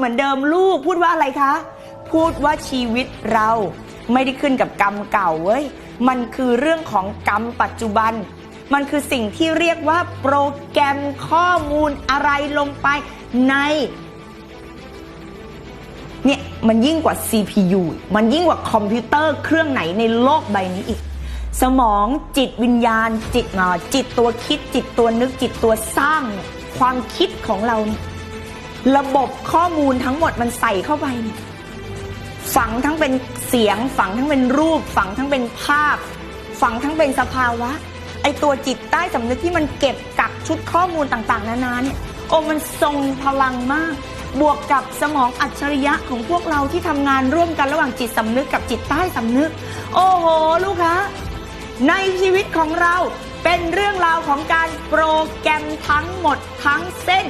เหมือนเดิมลูกพูดว่าอะไรคะ พูดว่าชีวิตเราไม่ได้ขึ้นกับกรรมเก่าเว้ย มันคือเรื่องของกรรมปัจจุบัน มันคือสิ่งที่เรียกว่าโปรแกรมข้อมูลอะไรลงไปใน เนี่ยมันยิ่งกว่า CPU มันยิ่งกว่าคอมพิวเตอร์เครื่องไหนในโลกใบนี้อีก สมองจิตวิญญาณ จิตเอ่อจิตตัวคิด จิตตัวนึกจิตตัวสร้าง ความคิดของเราเนี่ย ระบบข้อมูลทั้งหมดมันใส่เข้าไปเนี่ยฝังทั้งเป็นเสียง ฝังทั้งเป็นรูป ฝังทั้งเป็นภาพ ฝังทั้งเป็นสภาวะ ไอตัวจิตใต้สำนึกที่มันเก็บกักชุดข้อมูลต่างๆ นานาเนี่ยโอ้มันทรงพลังมาก บวกกับสมองอัจฉริยะของพวกเราที่ทำงานร่วมกันระหว่างจิตสำนึกกับจิตใต้สำนึก โอ้โห ลูกคะในชีวิตของเราเป็นเรื่องราวของการโปรแกรมทั้งหมดทั้งเส้น